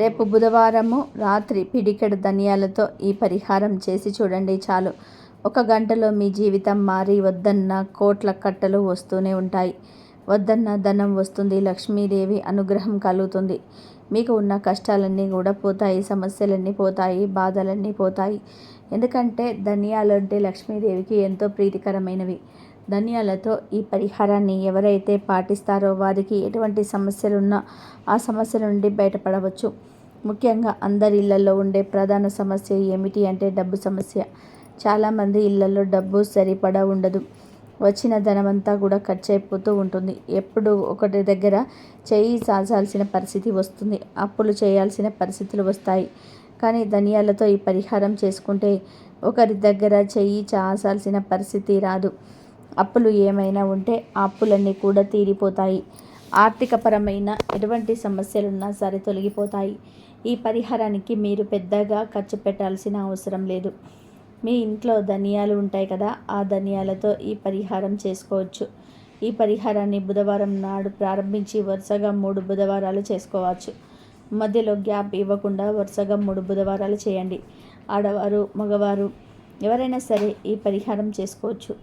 రేపు బుధవారము రాత్రి పిడికెడు ధనియాలతో ఈ పరిహారం చేసి చూడండి చాలు. ఒక గంటలో మీ జీవితం మారి వద్దన్న కోట్ల కట్టలు వస్తూనే ఉంటాయి. వద్దన్న ధనం వస్తుంది లక్ష్మీదేవి అనుగ్రహం కలుగుతుంది. మీకు ఉన్న కష్టాలన్నీ కూడా పోతాయి సమస్యలన్నీ పోతాయి బాధలన్నీ పోతాయి. ఎందుకంటే ధనియాలు అంటే లక్ష్మీదేవికి ఎంతో ప్రీతికరమైనవి. ధనియాలతో ఈ పరిహారాన్ని ఎవరైతే పాటిస్తారో వారికి ఎటువంటి సమస్యలున్నా ఆ సమస్య నుండి బయటపడవచ్చు. ముఖ్యంగా అందరి ఇళ్ళలో ఉండే ప్రధాన సమస్య ఏమిటి అంటే డబ్బు సమస్య. చాలామంది ఇళ్ళలో డబ్బు సరిపడా ఉండదు. వచ్చిన ధనమంతా కూడా ఖర్చు అయిపోతూ ఉంటుంది. ఎప్పుడు ఒకటి దగ్గర చేయి సాల్చాల్సిన పరిస్థితి వస్తుంది. అప్పులు చేయాల్సిన పరిస్థితులు వస్తాయి. కానీ ధనియాలతో ఈ పరిహారం చేసుకుంటే ఒకరి దగ్గర చెయ్యి చాసాల్సిన పరిస్థితి రాదు. అప్పులు ఏమైనా ఉంటే ఆ అప్పులన్నీ కూడా తీరిపోతాయి. ఆర్థికపరమైన ఎటువంటి సమస్యలున్నా సరే తొలగిపోతాయి. ఈ పరిహారానికి మీరు పెద్దగా ఖర్చు పెట్టాల్సిన అవసరం లేదు. మీ ఇంట్లో ధనియాలు ఉంటాయి కదా ఆ ధనియాలతో ఈ పరిహారం చేసుకోవచ్చు. ఈ పరిహారాన్ని బుధవారం నాడు ప్రారంభించి వరుసగా మూడు బుధవారాలు చేసుకోవచ్చు. మధ్యలో గ్యాప్ ఇవ్వకుండా వరుసగా మూడు బుధవారాలు చేయండి. ఆడవారు మగవారు ఎవరైనా సరే ఈ పరిహారం చేసుకోవచ్చు.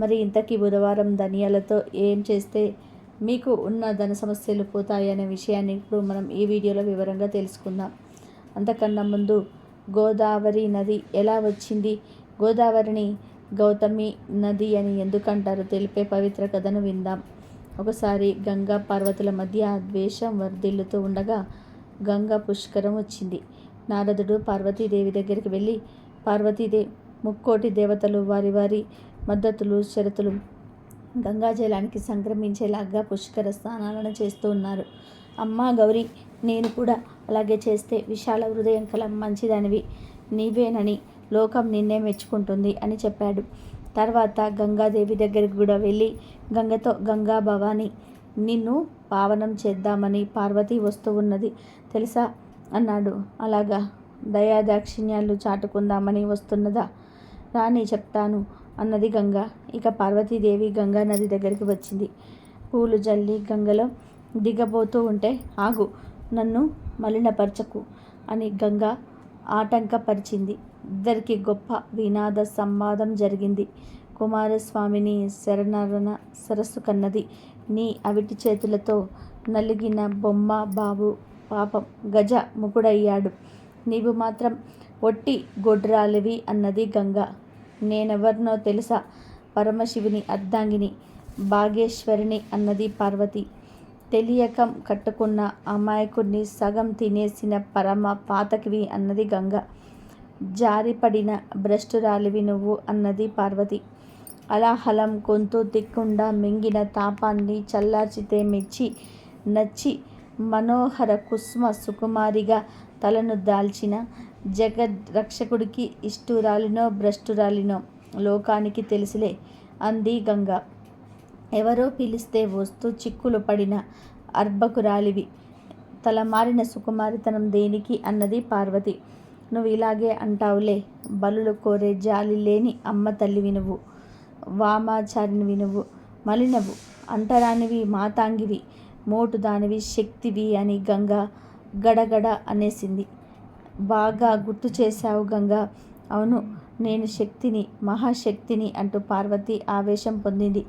మరి ఇంతకీ బుధవారం ధనియాలతో ఏం చేస్తే మీకు ఉన్న ధన సమస్యలు పోతాయి అనే విషయాన్ని ఇప్పుడు మనం ఈ వీడియోలో వివరంగా తెలుసుకుందాం. అంతకన్నా ముందు గోదావరి నది ఎలా వచ్చింది? గోదావరిని గౌతమి నది అని ఎందుకంటారు తెలిపే పవిత్ర కథను విందాం. ఒకసారి గంగా పార్వతుల మధ్య ద్వేషం వర్ధిల్లుతూ ఉండగా గంగా పుష్కరం వచ్చింది. నారదుడు పార్వతీదేవి దగ్గరికి వెళ్ళి పార్వతీదేవి ముక్కోటి దేవతలు వారి వారి మద్దతులు షరతులు గంగాజలానికి సంక్రమించేలాగా పుష్కర స్నానాలను చేస్తూ ఉన్నారు. అమ్మా గౌరీ నేను కూడా అలాగే చేస్తే విశాల హృదయం కల మంచిదనివి. నీవేనని లోకం నిన్నే మెచ్చుకుంటుంది అని చెప్పాడు. తర్వాత గంగాదేవి దగ్గరికి కూడా వెళ్ళి గంగతో గంగా భవాని నిన్ను పావనం చేద్దామని పార్వతి వస్తూ ఉన్నది తెలుసా? అన్నాడు. అలాగా దయాదాక్షిణ్యాలు చాటుకుందామని వస్తున్నదా? రాని చెప్తాను. అన్నది గంగ. ఇక పార్వతీదేవి గంగా నది దగ్గరికి వచ్చింది. పూలు జల్లి గంగలో దిగబోతూ ఉంటే ఆగు నన్ను మలినపరచకు అని గంగ ఆటంకపరిచింది. ఇద్దరికి గొప్ప వినాద సంవాదం జరిగింది. కుమారస్వామిని శరణరణ సరస్సు కన్నది. నీ అవిటి చేతులతో నలిగిన బొమ్మ బాబు పాపం గజ ముకుడయ్యాడు. నీవు మాత్రం ఒట్టి గొడ్రాలివి అన్నది గంగ. నేనెవరినో తెలుసా? పరమశివుని అర్ధాంగిని భాగేశ్వరిని అన్నది పార్వతి. తెలియకం కట్టుకున్న అమాయకుడిని సగం తినేసిన పరమ పాతకివి అన్నది గంగ. జారిపడిన భ్రష్టురాలివి నువ్వు అన్నది పార్వతి. అలాహలం గొంతు దిక్కుండా మింగిన తాపాన్ని చల్లార్చితే మెచ్చి నచ్చి మనోహర కుస్మ సుకుమారిగా తలను దాల్చిన జగద్ రక్షకుడికి ఇష్టురాలినో భ్రష్టురాలినో లోకానికి తెలిసిలే అంది గంగ. ఎవరో పిలిస్తే వస్తూ చిక్కులు పడిన అర్భకురాలివి. తలమారిన సుకుమారితనం దేనికి అన్నది పార్వతి. నువ్వు ఇలాగే అంటావులే బలులు కోరే జాలి లేని అమ్మ తల్లి వినువు వామాచారిని వినువు మలినవు అంటరానివి మాతాంగివి మోటు దానివి శక్తివి అని గంగ గడగడ అనేసింది. బాగా గుర్తు చేశావు గంగా. అవును నేను శక్తిని మహాశక్తిని అంటూ పార్వతి ఆవేశం పొందింది.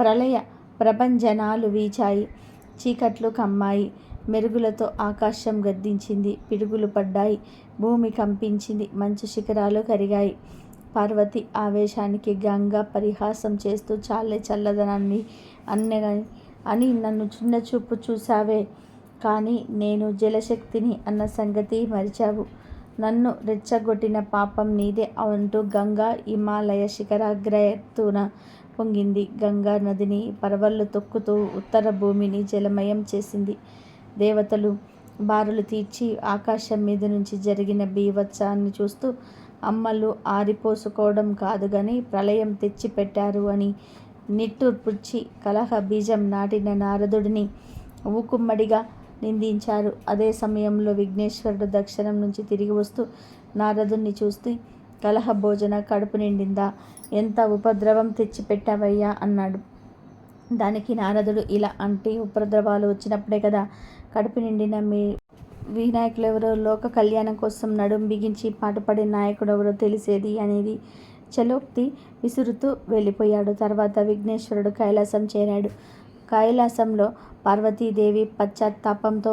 ప్రళయ ప్రపంచనాలు వీచాయి. చీకట్లు కమ్మాయి. మెరుగులతో ఆకాశం గద్దించింది. పిడుగులు పడ్డాయి. భూమి కంపించింది. మంచు శిఖరాలు కరిగాయి. పార్వతి ఆవేశానికి గంగా పరిహాసం చేస్తూ చాలే చల్లదనాన్ని అన్నగాని అని నన్ను చిన్న చూపు చూసావే కానీ నేను జలశక్తిని అన్న సంగతి మరిచావు. నన్ను రెచ్చగొట్టిన పాపం నీదే అంటూ గంగా హిమాలయ శిఖరాగ్రయత్తున పొంగింది. గంగా నదిని పరవళ్ళు తొక్కుతూ ఉత్తర భూమిని జలమయం చేసింది. దేవతలు బారులు తీర్చి ఆకాశం మీద నుంచి జరిగిన బీవత్సాన్ని చూస్తూ అమ్మలు ఆరిపోసుకోవడం కాదు కానీ ప్రళయం తెచ్చిపెట్టారు అని నిట్టూర్పుచ్చి కలహ బీజం నాటిన నారదుడిని ఊకుమ్మడిగా నిందించారు. అదే సమయంలో విఘ్నేశ్వరుడు దక్షిణం నుంచి తిరిగి వస్తూ నారదుణ్ణి చూస్తూ కలహ భోజన కడుపు నిండిందా? ఎంత ఉపద్రవం తెచ్చిపెట్టావయ్యా అన్నాడు. దానికి నారదుడు ఇలా అంటే ఉపద్రవాలు వచ్చినప్పుడే కదా కడుపు నిండిన మీ వినాయకులు ఎవరో లోక కళ్యాణం కోసం నడుం బిగించి పాటుపడే నాయకుడు ఎవరో తెలిసేది అనేది చలోక్తి విసురుతూ వెళ్ళిపోయాడు. తర్వాత విఘ్నేశ్వరుడు కైలాసం చేరాడు. కైలాసంలో పార్వతీదేవి పశ్చాత్తాపంతో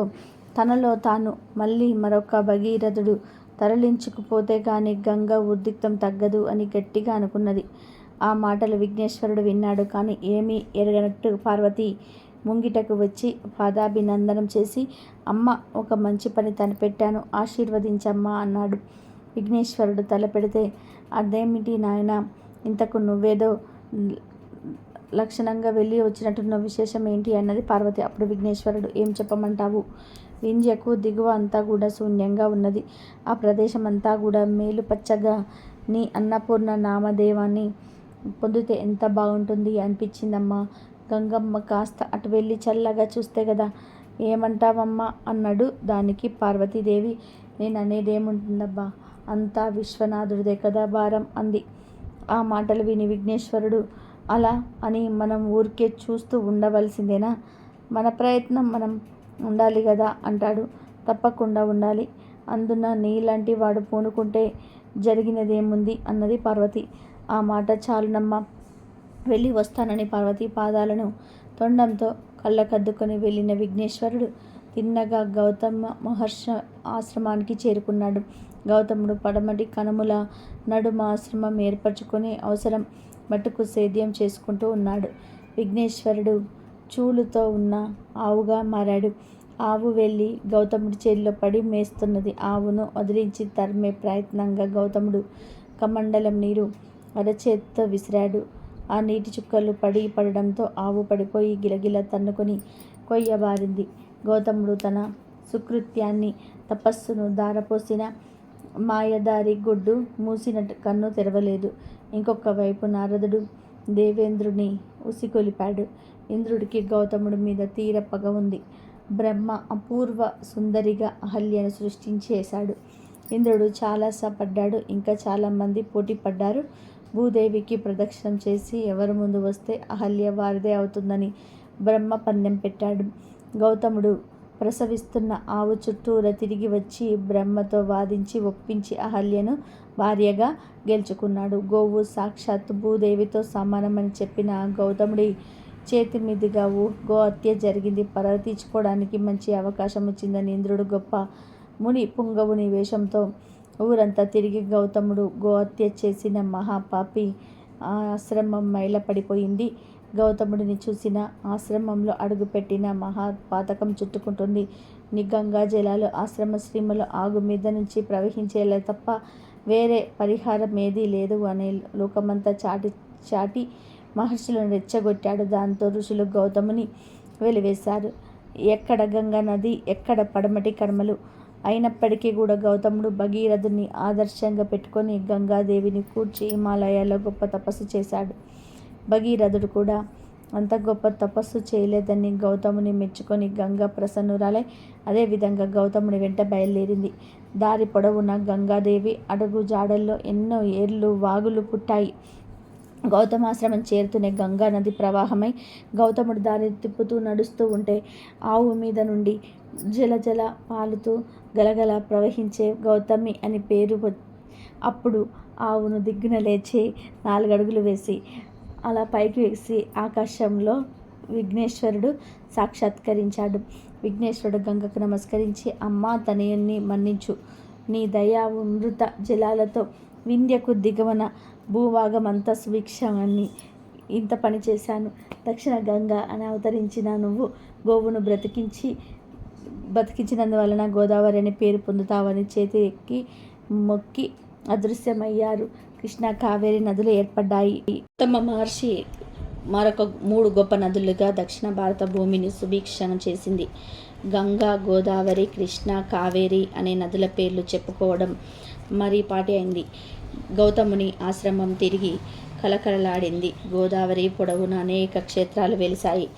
తనలో తాను మళ్ళీ మరొక భగీరథుడు తరలించుకుపోతే కానీ గంగ ఉద్రిక్తం తగ్గదు అని గట్టిగా అనుకున్నది. ఆ మాటలు విఘ్నేశ్వరుడు విన్నాడు కానీ ఏమీ ఎరగనట్టు పార్వతి ముంగిటకు వచ్చి పాదాభినందనం చేసి అమ్మ ఒక మంచి పని తలపెట్టాను ఆశీర్వదించమ్మా అన్నాడు. విఘ్నేశ్వరుడు తలపెడితే అదేమిటి నాయన ఇంతకు నువ్వేదో లక్షణంగా వెళ్ళి వచ్చినట్టున్న విశేషం ఏంటి అన్నది పార్వతి అప్పుడు విఘ్నేశ్వరుడు ఏం చెప్పమంటావు? వింధ్యకు దిగువ అంతా కూడా శూన్యంగా ఉన్నది. ఆ ప్రదేశం అంతా కూడా మేలు పచ్చగా నీ అన్నపూర్ణ నామదేవాన్ని పొందితే ఎంత బాగుంటుంది అనిపించిందమ్మా. గంగమ్మ కాస్త అటు వెళ్ళి చల్లగా చూస్తే కదా ఏమంటావమ్మా అన్నాడు దానికి పార్వతీదేవి. నేను అనేదేముంటుందబ్బా అంతా విశ్వనాథుడిదే కదా భారం అంది. ఆ మాటలు విని విఘ్నేశ్వరుడు అలా అని మనం ఊరికే చూస్తూ ఉండవలసిందేనా? మన ప్రయత్నం మనం ఉండాలి కదా అంటాడు. తప్పకుండా ఉండాలి. అందున నీలాంటి వాడు పూనుకుంటే జరిగినదేముంది అన్నది పార్వతి. ఆ మాట చాలునమ్మ. వెళ్ళి వస్తానని పార్వతి పాదాలను తొండంతో కళ్ళకద్దుకొని వెళ్ళిన విఘ్నేశ్వరుడు తిన్నగా గౌతమ మహర్ష ఆశ్రమానికి చేరుకున్నాడు. గౌతముడు పడమటి కనుముల నడుమ ఆశ్రమం ఏర్పరచుకొని అవసరం మటుకు సేద్యం చేసుకుంటూ ఉన్నాడు. విఘ్నేశ్వరుడు చూలుతో ఉన్న ఆవుగా మారాడు. ఆవు వెళ్ళి గౌతముడి చేతిలో పడి మేస్తున్నది. ఆవును వదిలించి తరిమే ప్రయత్నంగా గౌతముడు కమండలం నీరు అరచేత్తో విసిరాడు. ఆ నీటి చుక్కలు పడి పడడంతో ఆవు పడిపోయి గిలగిల తన్నుకొని కొయ్యబారింది. గౌతముడు తన సుకృత్యాన్ని తపస్సును దారపోసిన మాయదారి గుడ్డు మూసినట్టు కన్ను తెరవలేదు. ఇంకొక వైపు నారదుడు దేవేంద్రుని ఉసికొలిపాడు ఇంద్రుడికి గౌతముడి మీద తీర పగ ఉంది. బ్రహ్మ అపూర్వ సుందరిగా అహల్యను సృష్టించేశాడు. ఇంద్రుడు చాలా సపడ్డాడు. ఇంకా చాలామంది పోటీ పడ్డారు. భూదేవికి ప్రదక్షిణం చేసి ఎవరు ముందు వస్తే అహల్య వారిదే అవుతుందని బ్రహ్మ పందెం పెట్టాడు. గౌతముడు ప్రసవిస్తున్న ఆవు చుట్టూరా తిరిగి వచ్చి బ్రహ్మతో వాదించి ఒప్పించి అహల్యను భార్యగా గెలుచుకున్నాడు. గోవు సాక్షాత్ భూదేవితో సమానమని చెప్పిన గౌతముడి చేతి మీదుగా గో హత్య జరిగింది. పరవ తీర్చుకోవడానికి మంచి అవకాశం వచ్చిందని ఇంద్రుడు గొప్ప ముని పుంగవుని వేషంతో ఊరంతా తిరిగి గౌతముడు గోహత్య చేసిన మహాపాపి ఆశ్రమం మైలపడిపోయింది. గౌతముడిని చూసిన ఆశ్రమంలో అడుగుపెట్టిన మహాపాతకం చుట్టుకుంటుంది. నీ గంగా జలాలు ఆశ్రమ శ్రీమల ఆగు మీద నుంచి ప్రవహించేలా తప్ప వేరే పరిహారం ఏదీ లేదు అనే లోకమంతా చాటి చాటి మహర్షులను రెచ్చగొట్టాడు. దాంతో ఋషులు గౌతముని వెలివేశారు. ఎక్కడ గంగా నది ఎక్కడ పడమటి కర్మలు? అయినప్పటికీ కూడా గౌతముడు భగీరథుని ఆదర్శంగా పెట్టుకొని గంగాదేవిని కూర్చి హిమాలయాల్లో గొప్ప తపస్సు చేశాడు. భగీరథుడు కూడా అంత గొప్ప తపస్సు చేయలేదని గౌతముని మెచ్చుకొని గంగా ప్రసన్నురాలై అదేవిధంగా గౌతముని వెంట బయలుదేరింది. దారి పొడవున గంగాదేవి అడుగు జాడల్లో ఎన్నో ఏర్లు వాగులు పుట్టాయి. గౌతమాశ్రమం చేరుతూనే గంగా నది ప్రవాహమై గౌతముడు దారి తిప్పుతూ నడుస్తూ ఉంటే ఆవు మీద నుండి జల జల పాలుతూ గలగల ప్రవహించే గౌతమి అని పేరు అప్పుడు ఆవును దిగ్గున లేచి నాలుగడుగులు వేసి అలా పైకి వేసి ఆకాశంలో విఘ్నేశ్వరుడు సాక్షాత్కరించాడు. విఘ్నేశ్వరుడు గంగకు నమస్కరించి అమ్మ తనయుణ్ణి మన్నించు. నీ దయా మృత జలాలతో వింధ్యకు దిగవన భూభాగమంతా సుభిక్షాన్ని. ఇంత పని చేశాను. దక్షిణ గంగ అని అవతరించిన నువ్వు గోవును బ్రతికించి బతికించినందువలన గోదావరి అనే పేరు పొందుతావని చేతి ఎక్కి మొక్కి అదృశ్యమయ్యారు. కృష్ణ కావేరి నదులు ఏర్పడ్డాయి. ఉత్తమ మహర్షి మరొక మూడు గొప్ప నదులుగా దక్షిణ భారత భూమిని సుభిక్షణ చేసింది. గంగా గోదావరి కృష్ణ కావేరి అనే నదుల పేర్లు చెప్పుకోవడం మరీ పాటి అయింది. గౌతముని ఆశ్రమం తిరిగి కలకలలాడింది. గోదావరి పొడవున అనేక క్షేత్రాలు వెలిశాయి.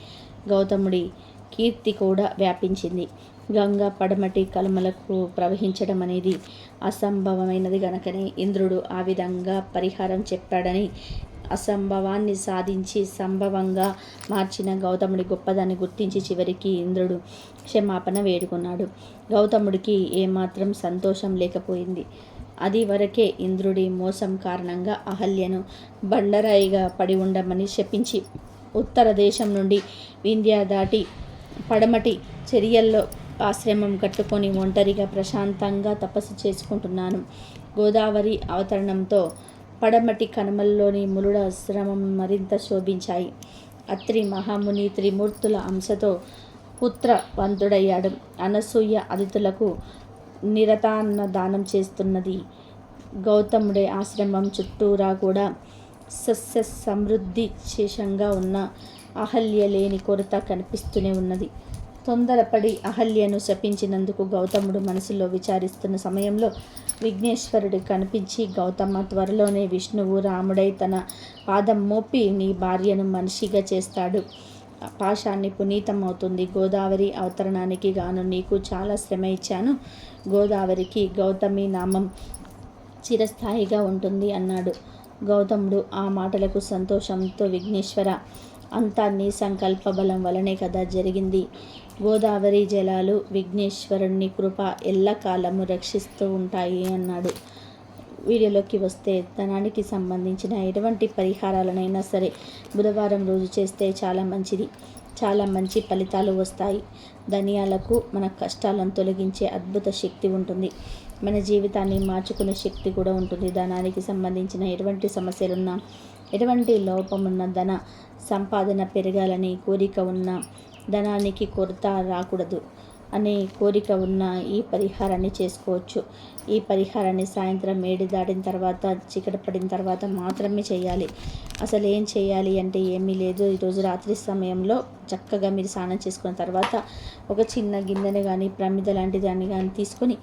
గౌతముడి కీర్తి కూడా వ్యాపించింది. గంగా పడమటి కలమలకు ప్రవహించడం అనేది అసంభవమైనది గనకనే ఇంద్రుడు ఆ విధంగా పరిహారం చెప్పాడని అసంభవాన్ని సాధించి సంభవంగా మార్చిన గౌతముడి గొప్పదాన్ని గుర్తించి చివరికి ఇంద్రుడు క్షమాపణ వేడుకున్నాడు. గౌతముడికి ఏమాత్రం సంతోషం లేకపోయింది. అది వరకే ఇంద్రుడి మోసం కారణంగా అహల్యను బండరాయిగా పడి ఉండమని శపించి ఉత్తర దేశం నుండి వింధ్య దాటి పడమటి చర్యల్లో ఆశ్రమం కట్టుకొని ఒంటరిగా ప్రశాంతంగా తపస్సు చేసుకుంటున్నాను. గోదావరి అవతరణంతో పడమటి కనుమల్లోని ములుడ ఆశ్రమం మరింత శోభించాయి. అత్రి మహాముని త్రిమూర్తుల అంశతో పుత్రవంతుడయ్యాడు అనసూయ అతిథులకు నిరతాన్న దానం చేస్తున్నది. గౌతముడే ఆశ్రమం చుట్టూరా కూడా సస్య సమృద్ధి శేషంగా ఉన్న అహల్య లేని కొరత కనిపిస్తూనే ఉన్నది. తొందరపడి అహల్యను శపించినందుకు గౌతముడు మనసులో విచారిస్తున్న సమయంలో విఘ్నేశ్వరుడు కనిపించి గౌతమ త్వరలోనే విష్ణువు రాముడై తన పాదం మోపి నీ భార్యను మనిషిగా చేస్తాడు. పాశాన్ని పునీతమవుతుంది. గోదావరి అవతరణానికి గాను నీకు చాలా శ్రమ ఇచ్చాను. గోదావరికి గౌతమి నామం చిరస్థాయిగా ఉంటుంది అన్నాడు. గౌతముడు ఆ మాటలకు సంతోషంతో విఘ్నేశ్వర అంతా నీ సంకల్ప బలం వలనే కదా జరిగింది. గోదావరి జలాలు విఘ్నేశ్వరుణ్ణి కృప ఎల్లకాలము రక్షిస్తూ ఉంటాయి అన్నాడు. వీడియోలోకి వస్తే ధనానికి సంబంధించిన ఎటువంటి పరిహారాలనైనా సరే బుధవారం రోజు చేస్తే చాలా మంచిది. చాలా మంచి ఫలితాలు వస్తాయి. ధనియాలకు మన కష్టాలను తొలగించే అద్భుత శక్తి ఉంటుంది. మన జీవితాన్ని మార్చుకునే శక్తి కూడా ఉంటుంది. ధనానికి సంబంధించిన ఎటువంటి సమస్యలున్నా ఎటువంటి లోపమున్న ధన సంపాదన పెరగాలని కోరిక ఉన్న ధనానికి కొరత రాకూడదు అనే కోరిక ఉన్న ఈ పరిహారాన్ని చేసుకోవచ్చు. ఈ పరిహారాన్ని సాయంత్రం ఏడు దాటిన తర్వాత చీకటి పడిన తర్వాత మాత్రమే చేయాలి. అసలు ఏం చేయాలి అంటే ఏమీ లేదు. ఈరోజు రాత్రి సమయంలో చక్కగా మీరు స్నానం చేసుకున్న తర్వాత ఒక చిన్న గిన్నెని కానీ ప్రమిద లాంటి దాన్ని కానీ తీసుకొని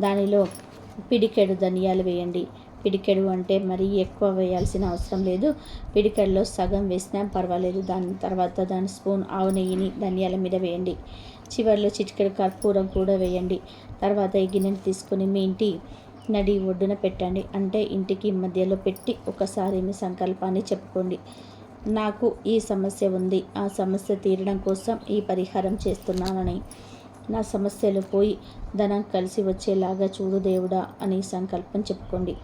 దానిలో పిడికెడు ధనియాలు వేయండి. పిడికెడు అంటే మరీ ఎక్కువ వేయాల్సిన అవసరం లేదు. పిడికెడులో సగం వేసినా పర్వాలేదు. దాని తర్వాత దాని స్పూన్ ఆవు నెయ్యిని ధనియాల మీద వేయండి. చివరిలో చిటికెడు కర్పూరం కూడా వేయండి. తర్వాత ఈ గిన్నెని తీసుకొని మీ ఇంటి నడి ఒడ్డున పెట్టండి. అంటే ఇంటికి మధ్యలో పెట్టి ఒకసారి మీ సంకల్పాన్ని చెప్పుకోండి. నాకు ఈ సమస్య ఉంది. ఆ సమస్య తీరడం కోసం ఈ పరిహారం చేస్తున్నానని. నా సమస్యలు పోయి ధనం కలిసి వచ్చేలాగా చూడు దేవుడా అని సంకల్పం చెప్పుకోండి.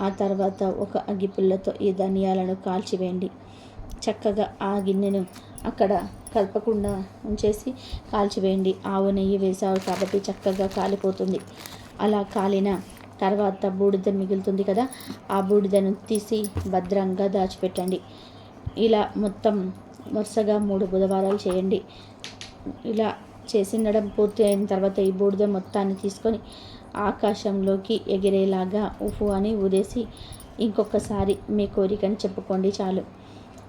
ఆ తర్వాత ఒక అగ్గిపుల్లతో ఈ ధనియాలను కాల్చివేయండి. చక్కగా ఆ గిన్నెను అక్కడ కలపకుండా ఉంచేసి కాల్చివేయండి. ఆవు నెయ్యి వేసావు కాబట్టి చక్కగా కాలిపోతుంది. అలా కాలిన తర్వాత బూడిద మిగులుతుంది కదా ఆ బూడిదను తీసి భద్రంగా దాచిపెట్టండి. ఇలా మొత్తం వరుసగా మూడు బుధవారాలు చేయండి. ఇలా చేసిండడం పూర్తి అయిన తర్వాత ఈ బూడిద మొత్తాన్ని తీసుకొని ఆకాశంలోకి ఎగిరేలాగా ఉఫు అని ఊదేసి ఇంకొకసారి మీ కోరికని చెప్పుకోండి చాలు.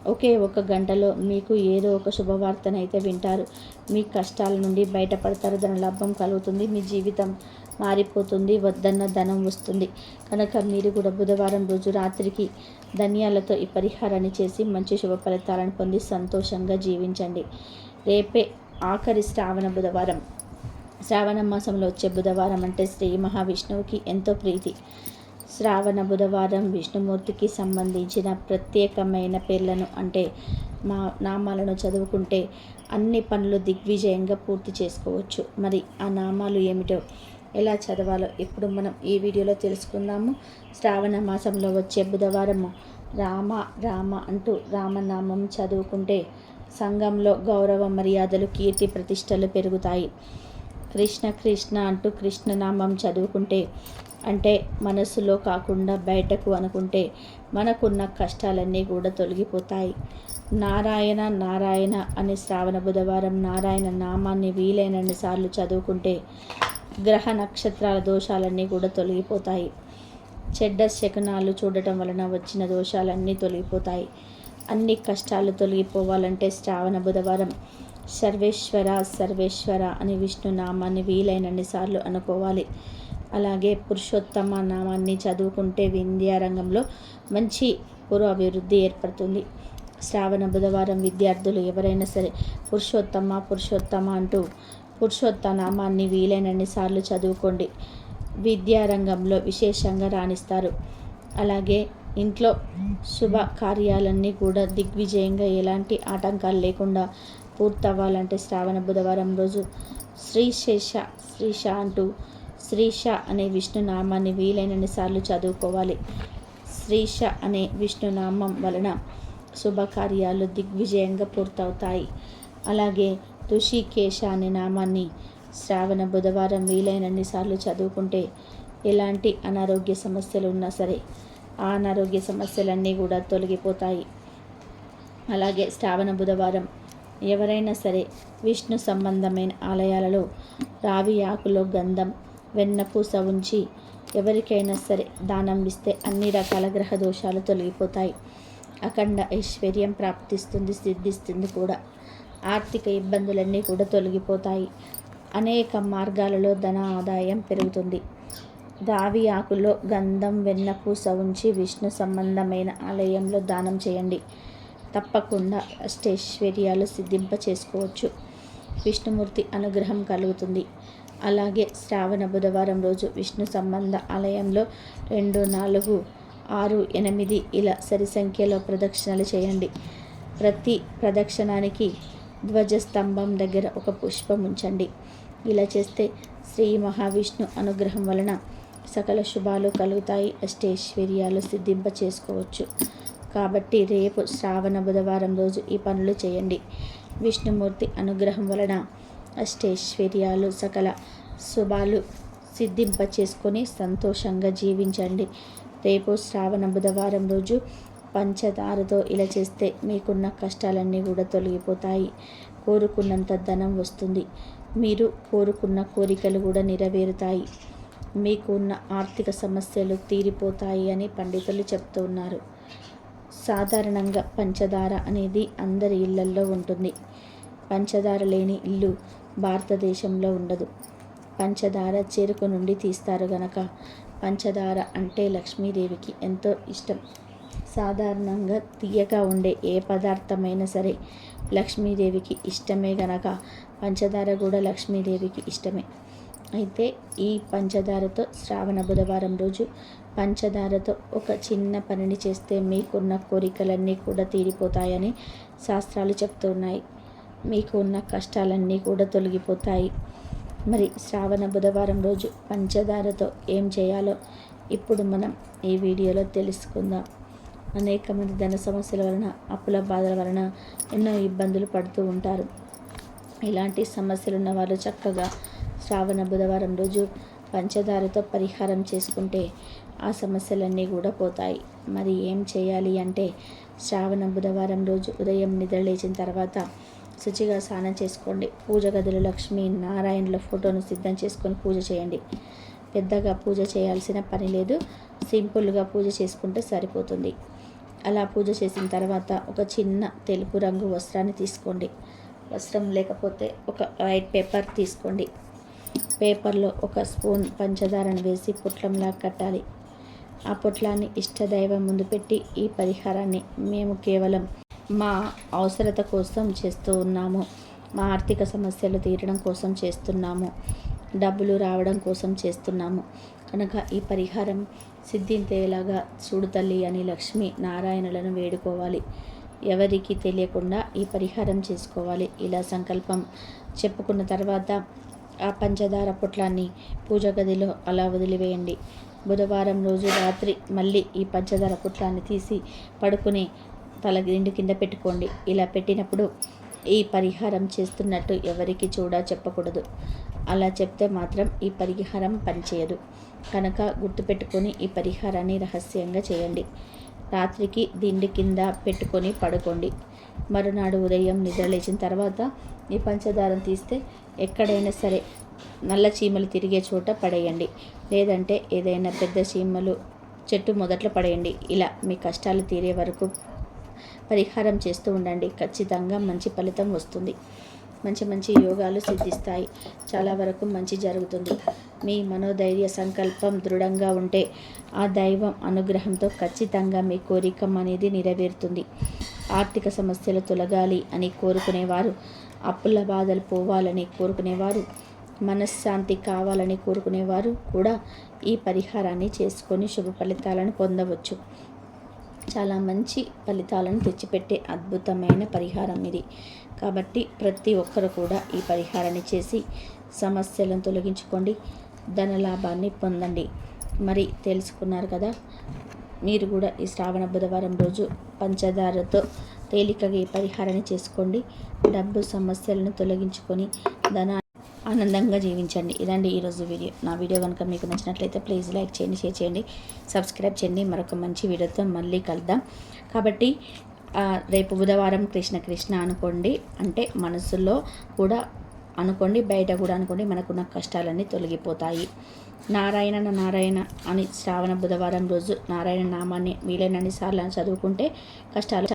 ఒకే ఒక గంటలో మీకు ఏదో ఒక శుభవార్తనైతే వింటారు. మీ కష్టాల నుండి బయటపడతారు. ధన లాభం కలుగుతుంది. మీ జీవితం మారిపోతుంది. వద్దన్న ధనం వస్తుంది. కనుక మీరు కూడా బుధవారం రోజు రాత్రికి ధన్యాలతో ఈ పరిహారాన్ని చేసి మంచి శుభ ఫలితాలను పొంది సంతోషంగా జీవించండి. రేపే ఆఖరి శ్రావణ బుధవారం. శ్రావణ మాసంలో వచ్చే బుధవారం అంటే శ్రీ మహావిష్ణువుకి ఎంతో ప్రీతి. శ్రావణ బుధవారం విష్ణుమూర్తికి సంబంధించిన ప్రత్యేకమైన పేర్లను అంటే మా నామాలను చదువుకుంటే అన్ని పనులు దిగ్విజయంగా పూర్తి చేసుకోవచ్చు. మరి ఆ నామాలు ఏమిటో ఎలా చదవాలో ఇప్పుడు మనం ఈ వీడియోలో తెలుసుకుందాము. శ్రావణ మాసంలో వచ్చే బుధవారము రామ రామ అంటూ రామనామం చదువుకుంటే సంఘంలో గౌరవ మర్యాదలు కీర్తి ప్రతిష్టలు పెరుగుతాయి. కృష్ణ కృష్ణ అంటూ కృష్ణనామం చదువుకుంటే అంటే మనసులో కాకుండా బయటకు అనుకుంటే మనకున్న కష్టాలన్నీ కూడా తొలగిపోతాయి. నారాయణ నారాయణ అనే శ్రావణ బుధవారం నారాయణ నామాన్ని వీలైనన్ని సార్లు చదువుకుంటే గ్రహ నక్షత్రాల దోషాలన్నీ కూడా తొలగిపోతాయి. చెడ్డ శకనాలు చూడటం వలన వచ్చిన దోషాలన్నీ తొలగిపోతాయి. అన్ని కష్టాలు తొలగిపోవాలంటే శ్రావణ బుధవారం సర్వేశ్వర సర్వేశ్వర అని విష్ణు నామాన్ని వీలైనన్ని సార్లు అనుకోవాలి. అలాగే పురుషోత్తమ నామాన్ని చదువుకుంటే విద్యారంగంలో మంచి పురోభివృద్ధి అభివృద్ధి ఏర్పడుతుంది. శ్రావణ బుధవారం విద్యార్థులు ఎవరైనా సరే పురుషోత్తమ పురుషోత్తమ అంటూ పురుషోత్త నామాన్ని వీలైనన్ని సార్లు చదువుకోండి. విద్యారంగంలో విశేషంగా రాణిస్తారు. అలాగే ఇంట్లో శుభ కార్యాలన్నీ కూడా దిగ్విజయంగా ఎలాంటి ఆటంకాలు లేకుండా పూర్తవ్వాలంటే శ్రావణ బుధవారం రోజు శ్రీశేష శ్రీష అంటూ శ్రీష అనే విష్ణునామాన్ని వీలైనన్ని సార్లు చదువుకోవాలి. శ్రీష అనే విష్ణునామం వలన శుభకార్యాలు దిగ్విజయంగా పూర్తవుతాయి. అలాగే ఋషికేశ అనే నామాన్ని శ్రావణ బుధవారం వీలైనన్ని సార్లు చదువుకుంటే ఎలాంటి అనారోగ్య సమస్యలు ఉన్నా సరే అనారోగ్య సమస్యలన్నీ కూడా తొలగిపోతాయి. అలాగే శ్రావణ బుధవారం ఎవరైనా సరే విష్ణు సంబంధమైన ఆలయాలలో రావి ఆకులో గంధం వెన్నపూస ఉంచి ఎవరికైనా సరే దానం ఇస్తే అన్ని రకాల గ్రహ దోషాలు తొలగిపోతాయి. అఖండ ఐశ్వర్యం ప్రాప్తిస్తుంది సిద్ధిస్తుంది కూడా. ఆర్థిక ఇబ్బందులన్నీ కూడా తొలగిపోతాయి. అనేక మార్గాలలో ధన ఆదాయం పెరుగుతుంది. దావి ఆకులో గంధం వెన్నపూస ఉంచి విష్ణు సంబంధమైన ఆలయంలో దానం చేయండి. తప్పకుండా అష్టైశ్వర్యాలు సిద్ధింప చేసుకోవచ్చు విష్ణుమూర్తి అనుగ్రహం కలుగుతుంది. అలాగే శ్రావణ బుధవారం రోజు విష్ణు సంబంధ ఆలయంలో రెండు నాలుగు ఆరు ఎనిమిది ఇలా సరి సంఖ్యలో ప్రదక్షిణలు చేయండి. ప్రతి ప్రదక్షిణానికి ధ్వజస్తంభం దగ్గర ఒక పుష్పం ఉంచండి. ఇలా చేస్తే శ్రీ మహావిష్ణు అనుగ్రహం వలన సకల శుభాలు కలుగుతాయి. అష్టైశ్వర్యాలు సిద్ధింప చేసుకోవచ్చు కాబట్టి రేపు శ్రావణ బుధవారం రోజు ఈ పనులు చేయండి. విష్ణుమూర్తి అనుగ్రహం వలన అష్టైశ్వర్యాలు సకల శుభాలు సిద్ధింప చేసుకొని సంతోషంగా జీవించండి. రేపు శ్రావణ బుధవారం రోజు పంచదారతో ఇలా చేస్తే మీకున్న కష్టాలన్నీ కూడా తొలగిపోతాయి. కోరుకున్నంత ధనం వస్తుంది. మీరు కోరుకున్న కోరికలు కూడా నెరవేరుతాయి. మీకు ఉన్న ఆర్థిక సమస్యలు తీరిపోతాయి అని పండితులు చెప్తున్నారు. సాధారణంగా పంచదార అనేది అందరి ఇళ్ళల్లో ఉంటుంది. పంచదార లేని ఇల్లు భారతదేశంలో ఉండదు. పంచదార చెరుకు నుండి తీస్తారు గనక. పంచదార అంటే లక్ష్మీదేవికి ఎంతో ఇష్టం. సాధారణంగా తీయగా ఉండే ఏ పదార్థమైనా సరే లక్ష్మీదేవికి ఇష్టమే గనక. పంచదార కూడా లక్ష్మీదేవికి ఇష్టమే. అయితే ఈ పంచదారతో శ్రావణ బుధవారం రోజు పంచదారతో ఒక చిన్న పనిని చేస్తే మీకున్న కోరికలన్నీ కూడా తీరిపోతాయని శాస్త్రాలు చెప్తున్నాయి. మీకు ఉన్న కష్టాలన్నీ కూడా తొలగిపోతాయి. మరి శ్రావణ బుధవారం రోజు పంచదారతో ఏం చేయాలో ఇప్పుడు మనం ఈ వీడియోలో తెలుసుకుందాం. అనేక మంది ధన సమస్యల వలన అప్పుల బాధల వలన ఎన్నో ఇబ్బందులు పడుతూ ఉంటారు. ఇలాంటి సమస్యలు ఉన్న వాళ్ళు చక్కగా శ్రావణ బుధవారం రోజు పంచదారతో పరిహారం చేసుకుంటే ఆ సమస్యలన్నీ కూడా పోతాయి. మరి ఏం చేయాలి అంటే శ్రావణ బుధవారం రోజు ఉదయం నిద్రలేచిన తర్వాత శుచిగా స్నానం చేసుకోండి. పూజ గదులు లక్ష్మీ నారాయణుల ఫోటోను సిద్ధం చేసుకొని పూజ చేయండి. పెద్దగా పూజ చేయాల్సిన పని లేదు. సింపుల్గా పూజ చేసుకుంటే సరిపోతుంది. అలా పూజ చేసిన తర్వాత ఒక చిన్న తెలుపు రంగు వస్త్రాన్ని తీసుకోండి. వస్త్రం లేకపోతే ఒక వైట్ పేపర్ తీసుకోండి. పేపర్లో ఒక స్పూన్ పంచదారను వేసి పొట్లంలా కట్టాలి. ఆ పొట్లాన్ని ఇష్టదైవం ముందు పెట్టి ఈ పరిహారాన్ని మేము కేవలం మా అవసరత కోసం చేస్తూ ఉన్నాము. మా ఆర్థిక సమస్యలు తీరడం కోసం చేస్తున్నాము. డబ్బులు రావడం కోసం చేస్తున్నాము. కనుక ఈ పరిహారం సిద్ధించేలాగా చూడు తల్లి అని లక్ష్మి నారాయణులను వేడుకోవాలి. ఎవరికి తెలియకుండా ఈ పరిహారం చేసుకోవాలి. ఇలా సంకల్పం చెప్పుకున్న తర్వాత ఆ పంచదార పొట్లాన్ని పూజ గదిలో అలా వదిలివేయండి. బుధవారం రోజు రాత్రి మళ్ళీ ఈ పంచదార పొట్లాన్ని తీసి పడుకుని తల గిండి కింద పెట్టుకోండి. ఇలా పెట్టినప్పుడు ఈ పరిహారం చేస్తున్నట్టు ఎవరికి చూడా చెప్పకూడదు. అలా చెప్తే మాత్రం ఈ పరిహారం పనిచేయదు. కనుక గుర్తుపెట్టుకొని ఈ పరిహారాన్ని రహస్యంగా చేయండి. రాత్రికి దిండు కింద పెట్టుకొని పడుకోండి. మరునాడు ఉదయం నిద్ర లేచిన తర్వాత ఈ పంచదారం తీస్తే ఎక్కడైనా సరే నల్ల చీమలు తిరిగే చోట పడేయండి. లేదంటే ఏదైనా పెద్ద చీమలు చెట్టు మొదట్లో పడేయండి. ఇలా మీ కష్టాలు తీరే వరకు పరిహారం చేస్తూ ఉండండి. ఖచ్చితంగా మంచి ఫలితం వస్తుంది. మంచి మంచి యోగాలు సిద్ధిస్తాయి. చాలా వరకు మంచి జరుగుతుంది. మీ మనోధైర్య సంకల్పం దృఢంగా ఉంటే ఆ దైవం అనుగ్రహంతో ఖచ్చితంగా మీ కోరిక అనేది నెరవేరుతుంది. ఆర్థిక సమస్యలు తొలగాలి అని కోరుకునేవారు అప్పుల బాధలు పోవాలని కోరుకునేవారు. మనశ్శాంతి కావాలని కోరుకునేవారు కూడా ఈ పరిహారాన్ని చేసుకొని శుభ ఫలితాలను పొందవచ్చు. చాలా మంచి ఫలితాలను తెచ్చిపెట్టే అద్భుతమైన పరిహారం ఇది. కాబట్టి ప్రతి ఒక్కరు కూడా ఈ పరిహారాన్ని చేసి సమస్యలను తొలగించుకోండి. ధనలాభాన్ని పొందండి. మరి తెలుసుకున్నారు కదా మీరు కూడా ఈ శ్రావణ బుధవారం రోజు పంచదారతో తేలికగా ఈ పరిహారాన్ని చేసుకోండి. డబ్బు సమస్యలను తొలగించుకొని ధన ఆనందంగా జీవించండి. ఇదండి ఈరోజు వీడియో. నా వీడియో కనుక మీకు నచ్చినట్లయితే ప్లీజ్ లైక్ చేయండి షేర్ చేయండి సబ్స్క్రైబ్ చేయండి. మరొక మంచి వీడియోతో మళ్ళీ కలుద్దాం. కాబట్టి రేపు బుధవారం కృష్ణ కృష్ణ అనుకోండి. అంటే మనసులో కూడా అనుకోండి బయట కూడా అనుకోండి మనకున్న కష్టాలన్నీ తొలగిపోతాయి. నారాయణ నారాయణ అని శ్రావణ బుధవారం రోజు నారాయణ నామాన్ని వీలైనన్ని సార్లు చదువుకుంటే కష్టాలు